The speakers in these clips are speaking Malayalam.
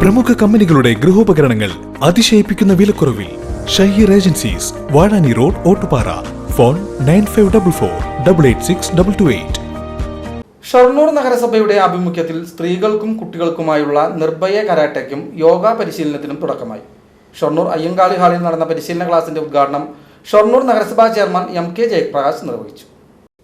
പ്രമുഖ കമ്പനികളുടെ ഗൃഹോപകരണങ്ങൾ അതിശയിപ്പിക്കുന്ന വിലക്കുറവിൽ Shaheer agencies Vazhani road Ottupara. Phone nine five double four double eight six double two eight. Shoranur നഗരസഭയുടെ ആഭിമുഖ്യത്തിൽ സ്ത്രീകൾക്കും കുട്ടികൾക്കുമായുള്ള നിർഭയ കരാട്ടയ്ക്കും യോഗ പരിശീലനത്തിനും തുടക്കമായി. ഷൊർണൂർ അയ്യങ്കാളി ഹാളിൽ നടന്ന പരിശീലന ക്ലാസിന്റെ ഉദ്ഘാടനം ഷൊർണൂർ നഗരസഭാ ചെയർമാൻ എം കെ ജയപ്രകാശ് നിർവഹിച്ചു.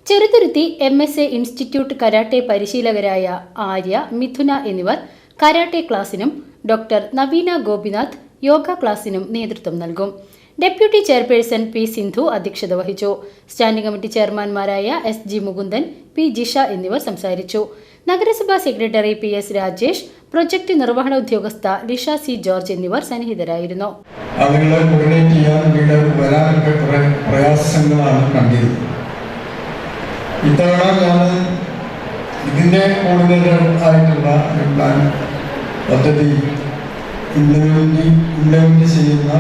Cheruthuruthy M S A institute karate പരിശീലകരായ Arya Mithuna എന്നിവർ കരാട്ടെ ക്ലാസിനും ഡോക്ടർ നവീന ഗോപിനാഥ് യോഗ ക്ലാസിനും നേതൃത്വം നൽകും. ഡെപ്യൂട്ടി ചെയർപേഴ്സൺ പി സിന്ധു അധ്യക്ഷത വഹിച്ചു. Standing committee ചെയർമാൻമാരായ S G Mukundan P Jisha എന്നിവർ സംസാരിച്ചു. നഗരസഭാ secretary P S Rajesh project നിർവഹണ ഉദ്യോഗസ്ഥ ലിഷ സി ജോർജ് എന്നിവർ സന്നിഹിതരായിരുന്നു. ആളുകളെ ഇത്തവണ ഞാൻ ഇതിന്റെ കോർഡിനേറ്റർ ആയിട്ടുള്ള പ്ലാൻ പദ്ധതി ഇംപ്ലിമെന്റ് ഇംപ്ലിമെന്റ് ചെയ്യുന്ന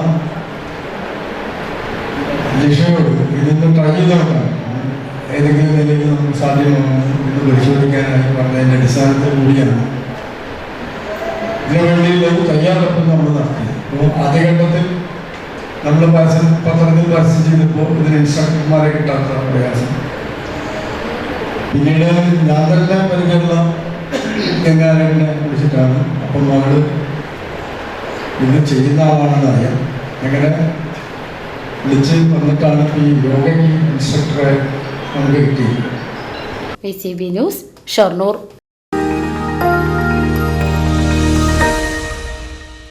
ലിഷയോട് ഇതൊന്ന് ട്രൈ ചെയ്തോണ്ടാണ് ഏതെങ്കിലും നിലയിൽ നമുക്ക് സാധ്യമാണോ എന്ന് പരിശോധിക്കാനായി പറഞ്ഞതിന്റെ അടിസ്ഥാനത്തിൽ കൂടിയാണ്. ഇതിനുവേണ്ടിയുള്ള തയ്യാറെടുപ്പ് നമ്മൾ നടത്തി. അപ്പോൾ ആദ്യഘട്ടത്തിൽ നമ്മൾ പരസ്യം പത്രത്തിൽ പരസ്യം ചെയ്തപ്പോൾ ഇതിന് ഇൻസ്ട്രക്ടർമാരെ കിട്ടാത്ത പ്രയാസം. പിന്നീട് ഞാൻ തന്നെ പരിചയമുള്ള ഗംഗാരനെ വിളിച്ചിട്ടാണ്. അപ്പം മകൾ ഇത് ചെയ്യുന്ന ആളാണെന്ന് അറിയാം. അങ്ങനെ വിളിച്ച് വന്നിട്ടാണ് ഈ യോഗ ഇൻസ്ട്രക്ടറെ നമുക്ക് കിട്ടിയത്. ന്യൂസ് ഷൊർണൂർ